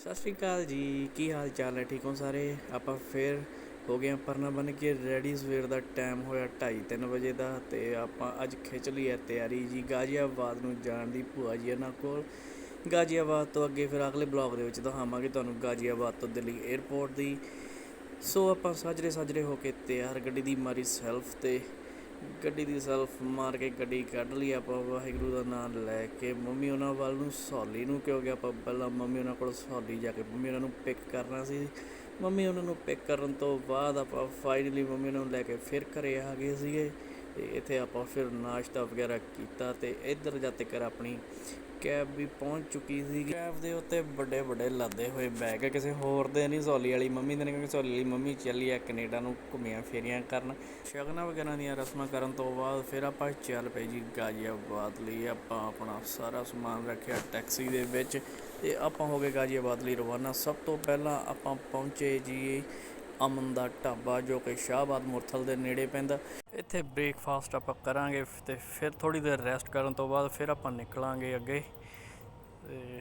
ਸਤਿ ਸ਼੍ਰੀ ਅਕਾਲ ਜੀ, ਕੀ ਹਾਲ ਚਾਲ ਹੈ? ਠੀਕ ਹੋ ਸਾਰੇ? ਆਪਾਂ ਫੇਰ ਹੋ ਗਏ ਹਾਂ ਪਰਨਾ ਬਣ ਕੇ ਰੈਡੀ, ਸਵੇਰ ਦਾ ਟਾਈਮ ਹੋਇਆ 2:30 ਵਜੇ ਦਾ ਤੇ ਆਪਾਂ ਅੱਜ ਖਿੱਚ ਲਈ ਹੈ ਤਿਆਰੀ ਜੀ, ਗਾਜ਼ੀਆਬਾਦ ਨੂੰ ਜਾਣ ਦੀ ਭੂਆ ਜੀ ਇਹਨਾਂ ਕੋਲ। ਗਾਜ਼ੀਆਬਾਦ ਤੋਂ ਅੱਗੇ ਫਿਰ ਅਗਲੇ ਬਲੌਗ ਦੇ ਵਿੱਚ ਦਿਖਾਵਾਂਗੇ ਤੁਹਾਨੂੰ ਗਾਜ਼ੀਆਬਾਦ ਤੋਂ ਦਿੱਲੀ 에ਅਰਪੋਰਟ ਦੀ। ਸੋ ਆਪਾਂ ਸਾਜਰੇ ਸਾਜਰੇ ਹੋ ਕੇ ਤਿਆਰ ਗੱਡੀ ਦੀ ਮਾਰੀ ਸੈਲਫ ਤੇ ਗੱਡੀ ਦੀ ਸੈਲਫ ਮਾਰ ਕੇ ਗੱਡੀ ਕੱਢ ਲਈ, ਆਪਾਂ ਵਾਹਿਗੁਰੂ ਦਾ ਨਾਮ ਲੈ ਕੇ ਮੰਮੀ ਉਹਨਾਂ ਵੱਲ ਨੂੰ ਸੌਲੀ ਨੂੰ ਕਿਉਂਕਿ ਆਪਾਂ ਪਹਿਲਾਂ ਮੰਮੀ ਉਹਨਾਂ ਕੋਲ ਸੌਲੀ ਜਾ ਕੇ ਮੰਮੀ ਉਹਨਾਂ ਨੂੰ ਪਿਕ ਕਰਨਾ ਸੀ। ਮੰਮੀ ਉਹਨਾਂ ਨੂੰ ਪਿਕ ਕਰਨ ਤੋਂ ਬਾਅਦ ਆਪਾਂ ਫਾਈਨਲੀ ਮੰਮੀ ਉਹਨਾਂ ਨੂੰ ਲੈ ਕੇ ਫਿਰ ਘਰੇ ਆ ਗਏ ਸੀਗੇ। ਤੇ ਇੱਥੇ ਆਪਾਂ ਫਿਰ ਨਾਸ਼ਤਾ ਵਗੈਰਾ ਕੀਤਾ ਤੇ ਇੱਧਰ ਜਾਤੇ ਕਰ ਆਪਣੀ ਕੈਬ ਵੀ ਪਹੁੰਚ ਚੁੱਕੀ ਸੀ, ਕੈਬ ਦੇ ਉੱਤੇ ਵੱਡੇ ਵੱਡੇ ਲਾਦੇ ਹੋਏ ਬੈਗ ਕਿਸੇ ਹੋਰ ਦੇ ਨਹੀਂ ਸੌਲੀ ਵਾਲੀ ਮੰਮੀ ਦੇ ਨੇ, ਕਿਉਂਕਿ ਸੌਲੀ ਵਾਲੀ ਮੰਮੀ ਚੱਲੀ ਆ ਕੈਨੇਡਾ ਨੂੰ ਘੁੰਮੀਆਂ ਫੇਰੀਆਂ ਕਰਨ। ਸ਼ਗਨਾਂ ਵਗੈਰਾ ਦੀਆਂ ਰਸਮਾਂ ਕਰਨ ਤੋਂ ਬਾਅਦ ਫਿਰ ਆਪਾਂ ਚੱਲ ਪਏ ਜੀ ਗਾਜ਼ੀਆਬਾਦ ਲਈ। ਆਪਾਂ ਆਪਣਾ ਸਾਰਾ ਸਮਾਨ ਰੱਖਿਆ ਟੈਕਸੀ ਦੇ ਵਿੱਚ ਤੇ ਆਪਾਂ ਹੋ ਗਏ ਗਾਜ਼ੀਆਬਾਦ ਲਈ ਰਵਾਨਾ। ਸਭ ਤੋਂ ਪਹਿਲਾਂ ਆਪਾਂ ਪਹੁੰਚੇ ਜੀ ਅਮਨ ਦਾ ਢਾਬਾ, ਜੋ ਕਿ ਸ਼ਾਹਬਾਦ ਮੁਰਥਲ ਦੇ ਨੇੜੇ ਪੈਂਦਾ। ਇੱਥੇ ਬ੍ਰੇਕਫਾਸਟ ਆਪਾਂ ਕਰਾਂਗੇ ਤੇ ਫਿਰ ਥੋੜੀ ਦੇਰ ਰੈਸਟ ਕਰਨ ਤੋਂ ਬਾਅਦ ਫਿਰ ਆਪਾਂ ਨਿਕਲਾਂਗੇ ਅੱਗੇ। ਤੇ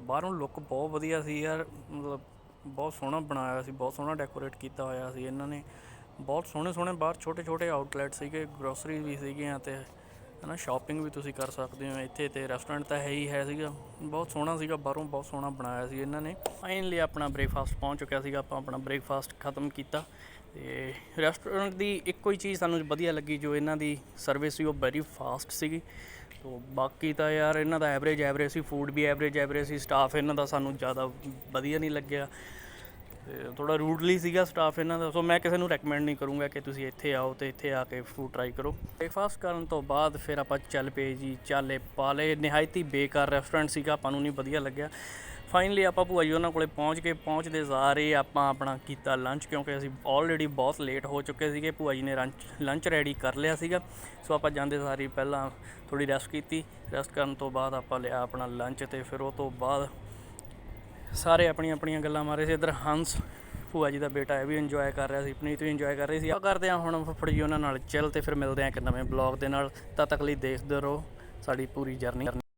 ਬਾਹਰੋਂ ਲੁੱਕ ਬਹੁਤ ਵਧੀਆ ਸੀ ਯਾਰ, ਮਤਲਬ ਬਹੁਤ ਸੋਹਣਾ ਬਣਾਇਆ ਸੀ, ਬਹੁਤ ਸੋਹਣਾ ਡੈਕੋਰੇਟ ਕੀਤਾ ਹੋਇਆ ਸੀ ਇਹਨਾਂ ਨੇ। ਬਹੁਤ ਸੋਹਣੇ ਸੋਹਣੇ ਬਾਹਰ ਛੋਟੇ ਛੋਟੇ ਆਊਟਲੈਟ ਸੀਗੇ ਗਰੋਸਰੀ ਵੀ ਸੀਗੀਆਂ ਤੇ ਹਨਾ ਸ਼ਾਪਿੰਗ ਵੀ ਤੁਸੀਂ ਕਰ ਸਕਦੇ ਹੋ। ਇੱਥੇ ਤੇ ਰੈਸਟੋਰੈਂਟ ਤਾਂ ਹੈ ਹੀ ਹੈ ਸੀਗਾ। ਬਹੁਤ ਸੋਹਣਾ ਸੀਗਾ, ਬਾਹਰੋਂ ਬਹੁਤ ਸੋਹਣਾ ਬਣਾਇਆ ਸੀ ਇਹਨਾਂ ਨੇ। ਫਾਈਨਲੀ ਆਪਣਾ ਬ੍ਰੇਕਫਾਸਟ ਪਹੁੰਚ ਚੁੱਕਿਆ ਸੀਗਾ, ਆਪਾਂ ਆਪਣਾ ਬ੍ਰੇਕਫਾਸਟ ਖਤਮ ਕੀਤਾ। ਤੇ ਰੈਸਟੋਰੈਂਟ ਦੀ ਇੱਕੋ ਹੀ ਚੀਜ਼ ਸਾਨੂੰ ਵਧੀਆ ਲੱਗੀ, ਜੋ ਇਹਨਾਂ ਦੀ ਸਰਵਿਸ ਸੀ, ਉਹ ਵੈਰੀ ਫਾਸਟ ਸੀਗੀ। ਤੋ ਬਾਕੀ ਤਾਂ ਯਾਰ ਇਹਨਾਂ ਦਾ ਐਵਰੇਜ ਐਵਰੇਜ ਸੀ ਫੂਡ ਵੀ ਐਵਰੇਜ ਐਵਰੇਜ ਸੀ ਸਟਾਫ ਇਹਨਾਂ ਦਾ ਸਾਨੂੰ ਜ਼ਿਆਦਾ ਵਧੀਆ ਨਹੀਂ ਲੱਗਿਆ। ਤੇ ਥੋੜਾ ਰੂਡਲੀ ਸੀਗਾ ਸਟਾਫ ਇਹਨਾਂ ਦਾ ਸੋ ਮੈਂ ਕਿਸੇ ਨੂੰ ਰეკਮੈਂਡ ਨਹੀਂ ਕਰੂੰਗਾ ਕਿ ਤੁਸੀਂ ਇੱਥੇ ਆਓ ਤੇ ਇੱਥੇ ਆ ਕੇ ਫੂਡ ਟਰਾਈ ਕਰੋ। ਬ੍ਰੇਕਫਾਸਟ ਕਰਨ ਤੋਂ ਬਾਅਦ ਫਿਰ ਆਪਾਂ ਚੱਲ ਪਏ ਜੀ, ਚਾਲੇ ਪਾਲੇ ਨਿਹਾਇਤੀ ਬੇਕਾਰ ਰੈਸਟੋਰੈਂਟ ਸੀਗਾ, ਆਪਾਂ ਨੂੰ ਨਹੀਂ ਵਧੀਆ ਲੱਗਿਆ। ਫਾਈਨਲੀ ਆਪਾਂ ਭੂਆ ਜੀ ਉਹਨਾਂ ਕੋਲੇ ਪਹੁੰਚ ਕੇ ਪਹੁੰਚਦੇ ਸਾਰੇ ਆਪਾਂ ਆਪਣਾ ਕੀਤਾ ਲੰਚ ਕਿਉਂਕਿ ਅਸੀਂ ਆਲਰੇਡੀ ਬਹੁਤ ਲੇਟ ਹੋ ਚੁੱਕੇ ਸੀਗੇ। ਭੂਆ ਜੀ ਨੇ ਲੰਚ ਲੰਚ ਰੈਡੀ ਕਰ ਲਿਆ ਸੀਗਾ। ਸੋ ਆਪਾਂ ਜਾਂਦੇ ਸਾਰੇ ਪਹਿਲਾਂ ਥੋੜੀ ਰੈਸਟ ਕੀਤੀ। ਰੈਸਟ ਕਰਨ ਤੋਂ ਬਾਅਦ ਆਪਾਂ ਲਿਆ ਆਪਣਾ ਲੰਚ ਤੇ ਫਿਰ ਉਹ ਤੋਂ ਬਾਅਦ ਸਾਰੇ ਆਪਣੀਆਂ ਆਪਣੀਆਂ ਗੱਲਾਂ ਮਾਰੇ ਸੀ। ਇਧਰ ਹੰਸ ਭੂਆ ਜੀ ਦਾ ਬੇਟਾ ਇਹ ਵੀ ਇੰਜੋਏ ਕਰ ਰਿਹਾ ਸੀ। ਪਨੀਤ ਵੀ ਇੰਜੋਏ ਕਰ ਰਹੀ ਸੀ। ਆ ਕਰਦੇ ਆ ਹੁਣ ਫੁੱਫੜ ਜੀ ਉਹਨਾਂ ਨਾਲ ਚੱਲ ਤੇ ਫਿਰ ਮਿਲਦੇ ਆ ਇੱਕ ਨਵੇਂ ਬਲੌਗ ਦੇ ਨਾਲ। ਤਦ ਤੱਕ ਲਈ ਦੇਖਦੇ ਰਹੋ ਸਾਡੀ ਪੂਰੀ ਜਰਨੀ